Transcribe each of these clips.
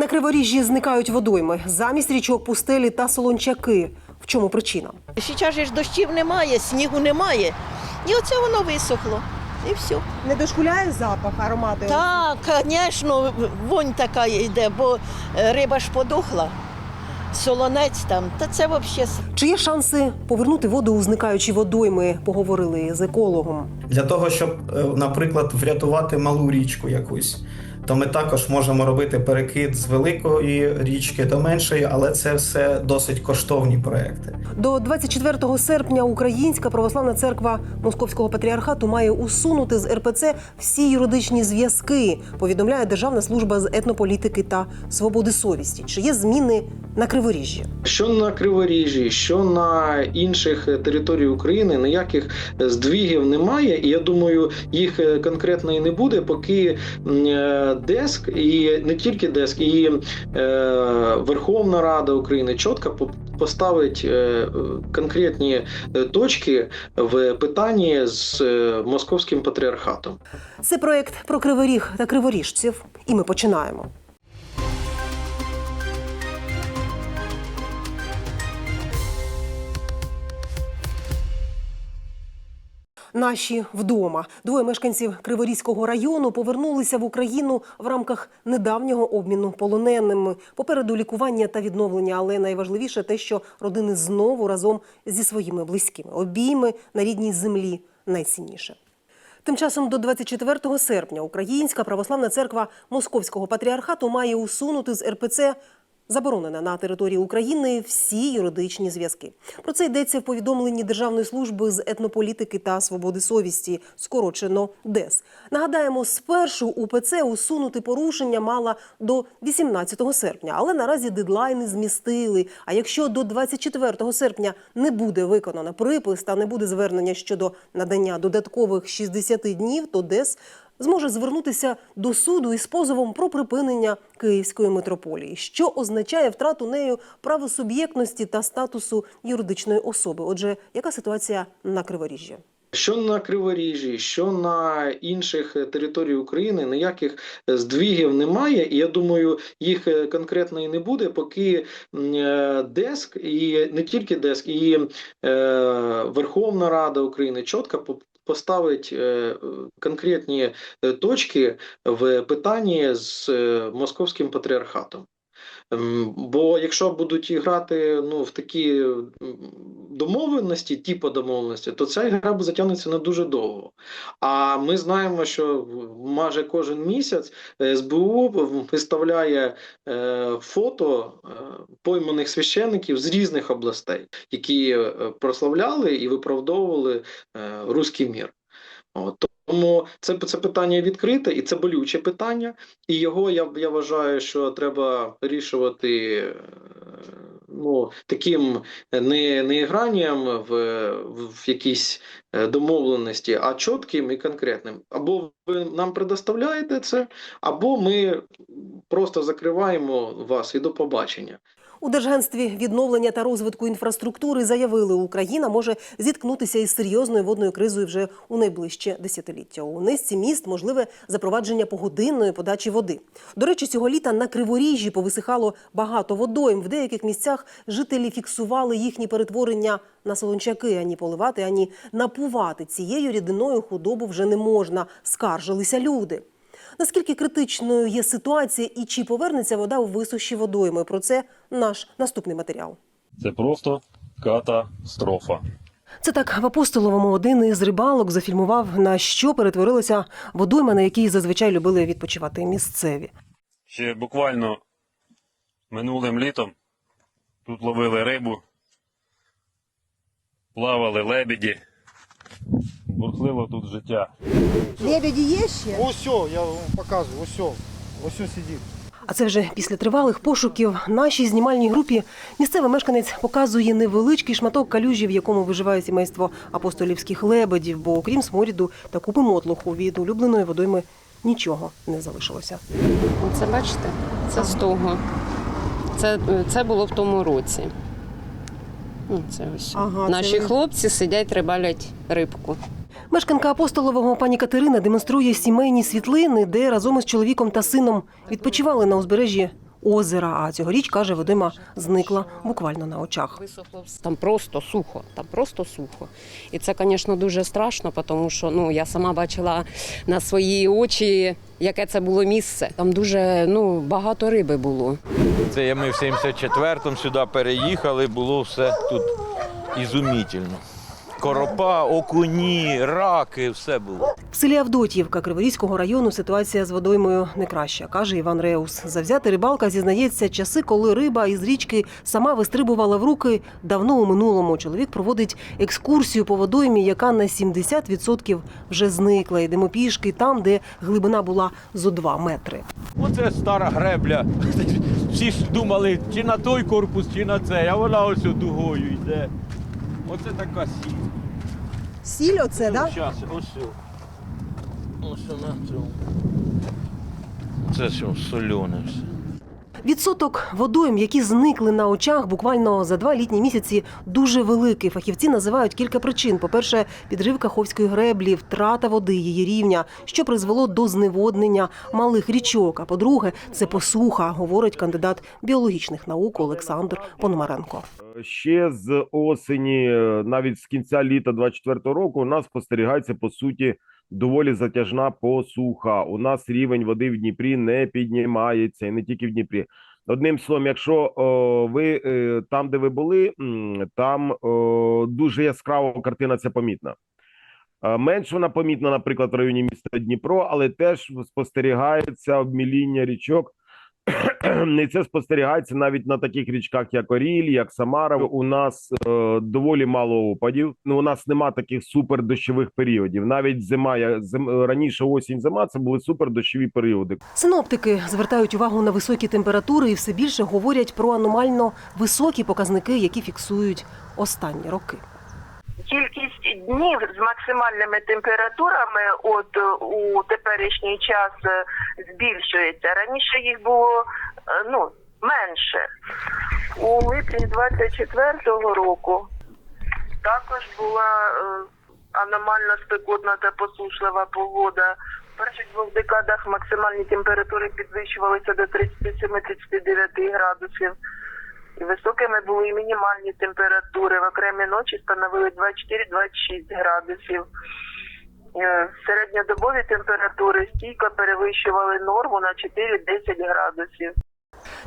На криворіжжі зникають водойми замість річок пустелі та солончаки. В чому причина? Зараз ж дощів немає, снігу немає. І оце воно висохло. І все. Не дошкуляє запах, аромати. Так, звісно, вонь така йде, бо е, риба ж подохла, солонець там, та це взагалі Чи є шанси повернути воду у зникаючі водойми? Поговорили з екологом. Для того, щоб, е, наприклад, врятувати малу річку якусь, то ми також можемо робити перекид з великої річки до меншої, але це все досить коштовні проекти. До 24 серпня Українська православна церква Московського патріархату має усунути з РПЦ всі юридичні зв'язки. Повідомляє Державна служба з етнополітики та свободи совісті. Чи є зміни на криворіжжі? Що на Криворіжжі, що на інших територіях України ніяких здвігів немає, і я думаю, їх е, конкретно і не буде, поки е, ДЕСК і не тільки ДЕСК, і е, Верховна Рада України чітко по- поставить е, конкретні е, точки в питанні з е, московським патріархатом. Це проект про криворіг та криворіжців. І ми починаємо. Наші вдома двоє мешканців Криворізького району повернулися в Україну в рамках недавнього обміну полоненими. Попереду лікування та відновлення, але найважливіше те, що родини знову разом зі своїми близькими. Обійми на рідній землі найцінніше. Тим часом до 24 серпня Українська православна церква Московського патріархату має усунути з РПЦ заборонене на території України всі юридичні зв'язки. Про це йдеться в повідомленні Державної служби з етнополітики та свободи совісті, скорочено ДЕС. Нагадаємо, спершу УПЦ усунути порушення мала до 18 серпня, але наразі дедлайни змістили. А якщо до 24 серпня не буде виконано припис та не буде звернення щодо надання додаткових 60 днів, то ДЕС зможе звернутися до суду із позовом про припинення Київської митрополії, що означає втрату нею правосуб'єктності та статусу юридичної особи. Отже, яка ситуація на Криворіжжі? Що на Криворіжжі, що на інших територіях України ніяких здвігів немає, і я думаю, їх е, конкретно і не буде, поки е, ДЕСК і не тільки ДЕСК, і е, Верховна Рада України чітко поставить е, конкретні е, точки в питанні з е, московським патріархатом. Ем, Бо якщо будуть грати ну, в такі домовленості, типу домовленості, то ця гра затягнеться на дуже довго. А ми знаємо, що майже кожен місяць СБУ виставляє е, фото е, пойманих священиків з різних областей, які е, прославляли і виправдовували е, руський мір. От, тому це, це питання відкрите і це болюче питання. І його я, я вважаю, що треба вирішувати е, ну, таким не, не гранням в, в якійсь е, домовленості, а чітким і конкретним. Або ви нам предоставляєте це, або ми просто закриваємо вас і до побачення. У Держгенстві відновлення та розвитку інфраструктури заявили, Україна може зіткнутися із серйозною водною кризою вже у найближче десятиліття. У низці міст можливе запровадження погодинної подачі води. До речі, цього літа на Криворіжжі повисихало багато водойм. В деяких місцях жителі фіксували їхні перетворення на солончаки. Ані поливати, ані напувати цією рідиною худобу вже не можна. Скаржилися люди. Наскільки критичною є ситуація і чи повернеться вода у висуші водойми? Про це наш наступний матеріал. Це просто катастрофа. Це так в апостоловому один із рибалок зафільмував на що перетворилася водойма, на якій зазвичай любили відпочивати місцеві. Ще буквально минулим літом тут ловили рибу, плавали лебеді, бурхливо тут життя. Лебеді є ще? Ось, я вам показую, ось, о, ось о сидить. А це вже після тривалих пошуків нашій знімальній групі місцевий мешканець показує невеличкий шматок калюжі, в якому виживає сімейство апостолівських лебедів, бо окрім сморіду та купи мотлуху від улюбленої водойми нічого не залишилося. Це бачите, це з того. Це, це було в тому році. Ну, це ось. Ага, це Наші ви- хлопці сидять, рибалять рибку. Мешканка апостолового пані Катерина демонструє сімейні світлини, де разом із чоловіком та сином відпочивали на узбережжі озера. А цьогоріч каже, водойма зникла буквально на очах. Там просто сухо, там просто сухо. І це, звісно, дуже страшно, тому що ну, я сама бачила на свої очі, яке це було місце. Там дуже ну, багато риби було. Це ми в 74-му сюди переїхали, було все тут ізумітельно. Коропа, окуні, раки, все було. В селі Авдотівка Криворізького району ситуація з водоймою не краща, каже Іван Реус. Завзятий рибалка зізнається, часи, коли риба із річки сама вистрибувала в руки, давно у минулому. Чоловік проводить екскурсію по водоймі, яка на 70% вже зникла. Йдемо пішки там, де глибина була зо 2 метри. Оце стара гребля. Всі ж думали, чи на той корпус, чи на цей, а вона ось дугою йде. Оце така сіль. Сіль оце, да? щас, ось. Ось на цьому. Це що, соляне все. Відсоток водойм, які зникли на очах буквально за два літні місяці, дуже великий. Фахівці називають кілька причин. По-перше, підрив Каховської греблі, втрата води, її рівня, що призвело до зневоднення малих річок. А по-друге, це посуха, говорить кандидат біологічних наук Олександр Пономаренко. Ще з осені, е, навіть з кінця літа 24 року, у нас спостерігається по суті доволі затяжна посуха. У нас рівень води в Дніпрі не піднімається, і не тільки в Дніпрі. Одним словом, якщо о, ви е, там, де ви були, там о, дуже яскрава картина ця помітна. Е, Менш вона помітна, наприклад, в районі міста Дніпро, але теж спостерігається обміління річок. І це спостерігається навіть на таких річках, як Оріль, як Самара. У нас е, доволі мало опадів. Ну, у нас нема таких супердощових періодів. Навіть зима, я- зим, раніше осінь, зима це були супердощові періоди. Синоптики звертають увагу на високі температури і все більше говорять про аномально високі показники, які фіксують останні роки. Кількість днів з максимальними температурами от е, у теперішній час е, збільшується. Раніше їх було е, ну менше. У липні 24-го року також була аномально спекотна та посушлива погода. В перших двох декадах максимальні температури підвищувалися до 37-39 градусів. І високими були і мінімальні температури. В окремі ночі становили 24-26 градусів. Е, Середньодобові температури стійко перевищували норму на 4-10 градусів.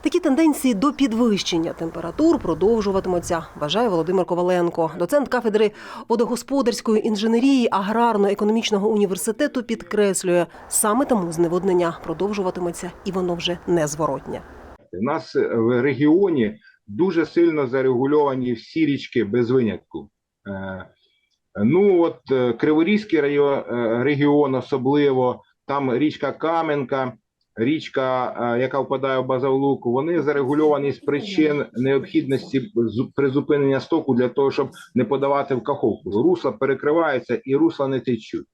Такі тенденції до підвищення температур продовжуватимуться, вважає Володимир Коваленко. Доцент кафедри водогосподарської інженерії аграрно-економічного університету підкреслює, саме тому зневоднення продовжуватиметься і воно вже незворотнє. У нас в регіоні дуже сильно зарегульовані всі річки без винятку. Е, Ну от е, Криворізький е, регіон особливо, там річка Кам'янка, річка, яка впадає в Базавлуку, вони зарегульовані з причин необхідності призупинення стоку для того, щоб не подавати в каховку. Русла перекриваються і русла не течуть.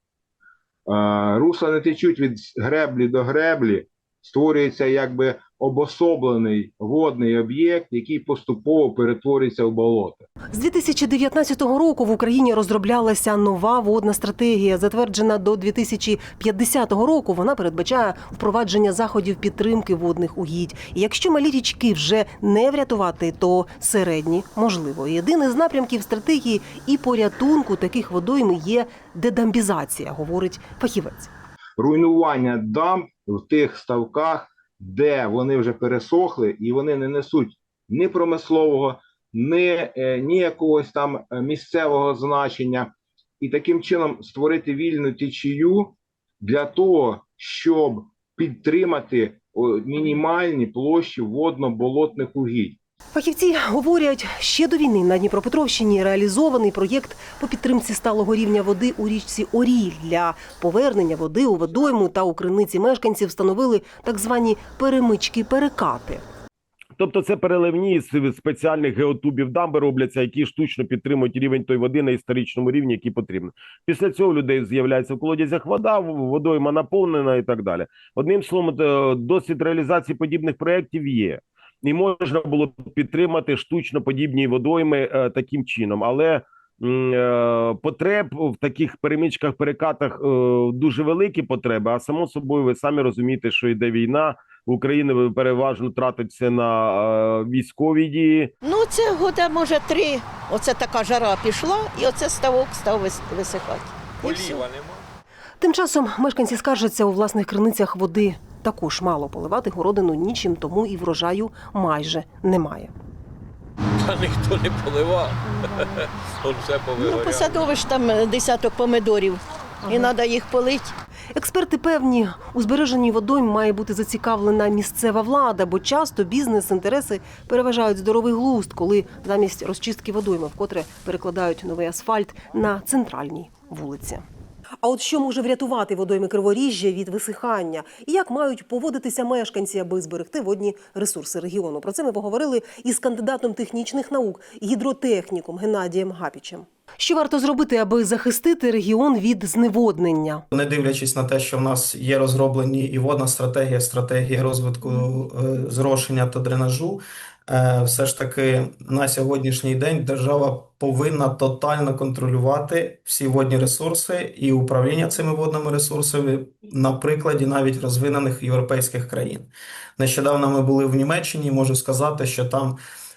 Русла не течуть від греблі до греблі, створюється якби обособлений водний об'єкт, який поступово перетворюється в болото. З 2019 року в Україні розроблялася нова водна стратегія, затверджена до 2050 року. Вона передбачає впровадження заходів підтримки водних угідь. І якщо малі річки вже не врятувати, то середні можливо. І Один із напрямків стратегії і порятунку таких водойм є дедамбізація, говорить фахівець. Руйнування дамб в тих ставках, де вони вже пересохли, і вони не несуть ні промислового, ні, е, ні якогось там е, місцевого значення, і таким чином створити вільну течію для того, щоб підтримати мінімальні площі водно-болотних угідь. Фахівці говорять, ще до війни на Дніпропетровщині реалізований проєкт по підтримці сталого рівня води у річці Оріль. Для повернення води у водойму та у криниці мешканців встановили так звані перемички-перекати. Тобто, це переливні з спеціальних геотубів дамби робляться, які штучно підтримують рівень тої води на історичному рівні, який потрібно. Після цього людей з'являється в колодязях вода, водойма наповнена і так далі. Одним словом, досвід реалізації подібних проєктів є. І можна було підтримати штучно подібні водойми е, таким чином. Але е, потреб в таких перемічках, перекатах е, дуже великі потреби. А само собою, ви самі розумієте, що йде війна. Україна переважно тратиться на е, військові дії. Ну, це года, може, три. Оце така жара пішла, і оце ставок став вис- висихати. І нема. Тим часом мешканці скаржаться у власних криницях води також мало поливати городину нічим, тому і врожаю майже немає. Та ніхто не поливав. Все Ну, посадовиш там е, десяток помидорів, і треба їх полити. Експерти певні, у збереженні водойм має бути зацікавлена місцева влада, бо часто бізнес-інтереси переважають здоровий глузд, коли замість розчистки водойми вкотре перекладають новий асфальт на центральній вулиці. А от що може врятувати водойми Криворіжжя від висихання? І як мають поводитися мешканці, аби зберегти водні ресурси регіону? Про це ми поговорили із кандидатом технічних наук, гідротехніком Геннадієм Гапічем. Що варто зробити, аби захистити регіон від зневоднення? Не дивлячись на те, що в нас є розроблені і водна стратегія, стратегія розвитку е, зрошення та дренажу, все ж таки на сьогоднішній день держава повинна тотально контролювати всі водні ресурси і управління цими водними ресурсами на прикладі навіть розвинених європейських країн. Нещодавно ми були в Німеччині, можу сказати, що там е,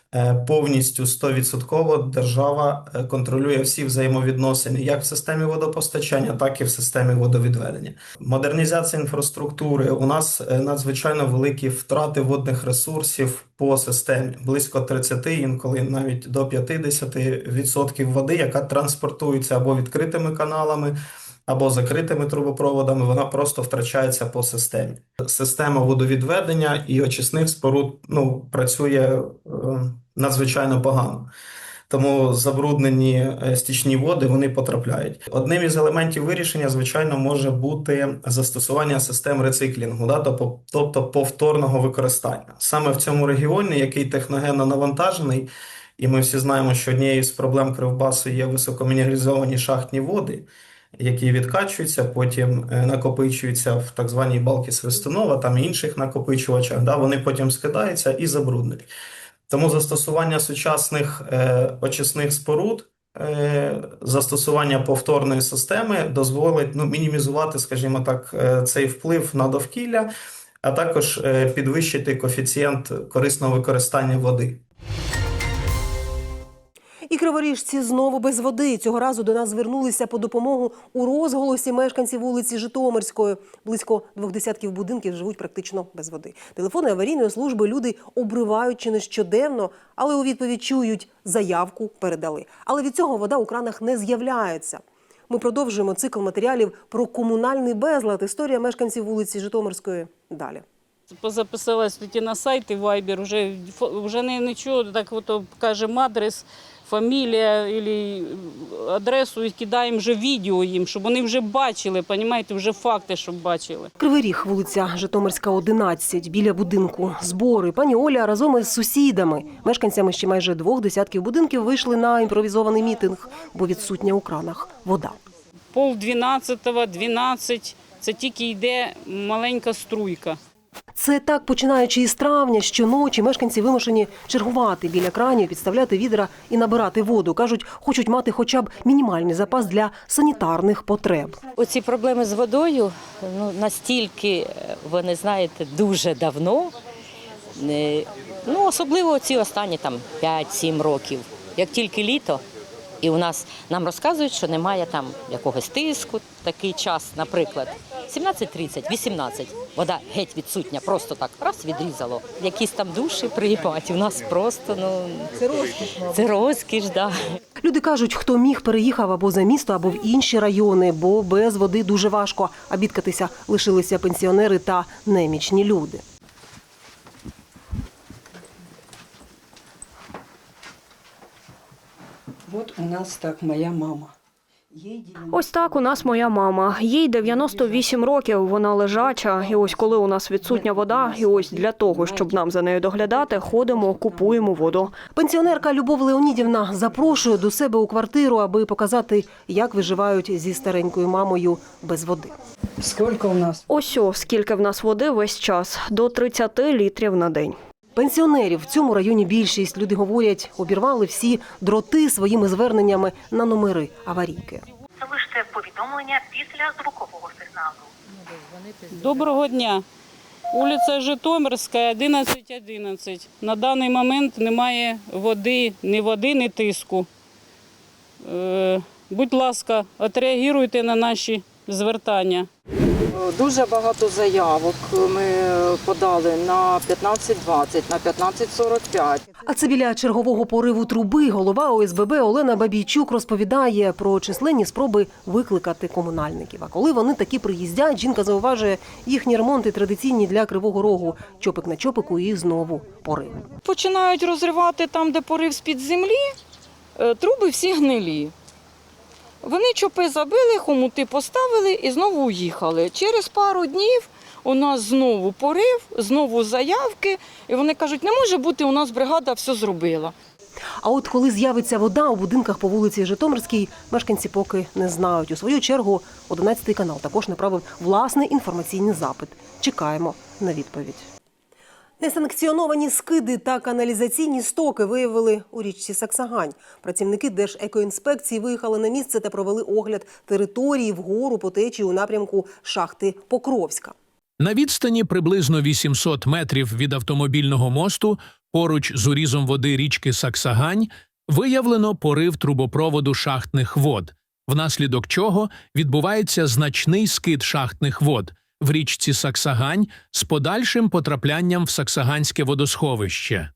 повністю 100% держава е, контролює всі взаємовідносини як в системі водопостачання, так і в системі водовідведення. Модернізація інфраструктури. У нас е, надзвичайно великі втрати водних ресурсів по системі. Близько 30, інколи навіть до 50% води, яка транспортується або відкритими каналами, або закритими трубопроводами, вона просто втрачається по системі. Система водовідведення і очисних споруд ну, працює е, надзвичайно погано. Тому забруднені е, стічні води вони потрапляють. Одним із елементів вирішення, звичайно, може бути застосування систем рециклінгу, да, тобто- повторного використання. Саме в цьому регіоні, який техногенно навантажений, і ми всі знаємо, що однією з проблем Кривбасу є високомінералізовані шахтні води, які відкачуються, потім е, накопичуються в так званій балки Свистунова, там інших накопичувачах. Да, вони потім скидаються і забруднюють. Тому застосування сучасних е, очисних споруд, е, застосування повторної системи дозволить ну, мінімізувати, скажімо так, е, цей вплив на довкілля, а також е, підвищити коефіцієнт корисного використання води. І криворіжці знову без води. Цього разу до нас звернулися по допомогу у розголосі мешканці вулиці Житомирської. Близько двох десятків будинків живуть практично без води. Телефони аварійної служби люди обривають чи не щоденно, але у відповідь чують заявку передали. Але від цього вода у кранах не з'являється. Ми продовжуємо цикл матеріалів про комунальний безлад. Історія мешканців вулиці Житомирської далі. Позаписалась тоді на сайт і Viber, вже, вже не нічого, так от кажемо адрес, фамілія і адресу і кидаємо вже відео їм, щоб вони вже бачили, понімаєте, вже факти, щоб бачили. Кривий Ріг, вулиця Житомирська, 11, біля будинку. Збори. Пані Оля разом із сусідами, мешканцями ще майже двох десятків будинків, вийшли на імпровізований мітинг, бо відсутня у кранах вода. Пол дванадцятого, дванадцять, це тільки йде маленька струйка. Це так, починаючи із травня, щоночі мешканці вимушені чергувати біля кранів, підставляти відра і набирати воду. Кажуть, хочуть мати хоча б мінімальний запас для санітарних потреб. Оці проблеми з водою ну, настільки, е, вони знаєте, дуже давно. Е, Ну, особливо ці останні там 5-7 років. Як тільки літо, і у нас нам розказують, що немає там якогось тиску, такий час, наприклад, 17.30, 18. Вода геть відсутня, просто так раз відрізало. Якісь там душі приймають. У нас просто ну це розкіш. Це розкіш, да. Люди кажуть, хто міг, переїхав або за місто, або в інші райони, бо без води дуже важко. А бідкатися лишилися пенсіонери та немічні люди. Вот у нас так моя мама. Ось так у нас моя мама. Їй 98 років, вона лежача. І ось коли у нас відсутня вода, і ось для того, щоб нам за нею доглядати, ходимо, купуємо воду. Пенсіонерка Любов Леонідівна запрошує до себе у квартиру, аби показати, як виживають зі старенькою мамою без води. Сколько у нас? Ось о, скільки в нас води весь час до 30 літрів на день. Пенсіонерів в цьому районі більшість. Люди говорять, обірвали всі дроти своїми зверненнями на номери аварійки. Залиште повідомлення після звукового сигналу. Доброго дня. Вулиця Житомирська, 1111. На даний момент немає води, ні води, ні тиску. Е, будь ласка, отреагуйте на наші звертання. Дуже багато заявок ми подали на 15.20, на 15.45. А це біля чергового пориву труби голова ОСББ Олена Бабійчук розповідає про численні спроби викликати комунальників. А коли вони таки приїздять, жінка зауважує, їхні ремонти традиційні для Кривого Рогу. Чопик на чопику і знову порив. Починають розривати там, де порив з-під землі, е, труби всі гнилі. Вони чопи забили, хомути поставили і знову уїхали. Через пару днів у нас знову порив, знову заявки, і вони кажуть, не може бути, у нас бригада все зробила. А от коли з'явиться вода у будинках по вулиці Житомирській, мешканці поки не знають. У свою чергу 11 канал також направив власний інформаційний запит. Чекаємо на відповідь. Несанкціоновані скиди та каналізаційні стоки виявили у річці Саксагань. Працівники Держекоінспекції виїхали на місце та провели огляд території вгору по течії у напрямку шахти Покровська. На відстані приблизно 800 метрів від автомобільного мосту, поруч з урізом води річки Саксагань, виявлено порив трубопроводу шахтних вод, внаслідок чого відбувається значний скид шахтних вод в річці Саксагань з подальшим потраплянням в Саксаганське водосховище.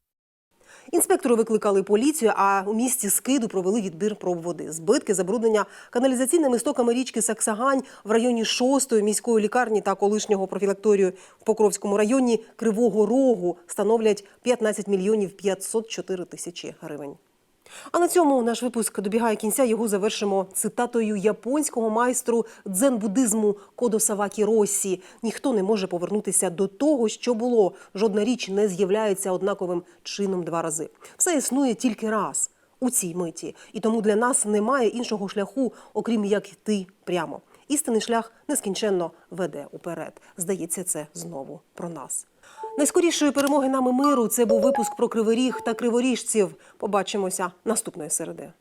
Інспектори викликали поліцію, а у місті Скиду провели відбір проб води. Збитки забруднення каналізаційними стоками річки Саксагань в районі 6-ї міської лікарні та колишнього профілакторію в Покровському районі Кривого Рогу становлять 15 мільйонів 504 тисячі гривень. А на цьому наш випуск добігає кінця. Його завершимо цитатою японського майстру дзен-буддизму Кодо Савакі Росі. Ніхто не може повернутися до того, що було. Жодна річ не з'являється однаковим чином два рази. Все існує тільки раз у цій миті, і тому для нас немає іншого шляху, окрім як йти прямо. Істинний шлях нескінченно веде уперед. Здається, це знову про нас. Найскорішої перемоги нами миру це був випуск про криворіг та криворіжців. Побачимося наступної середи.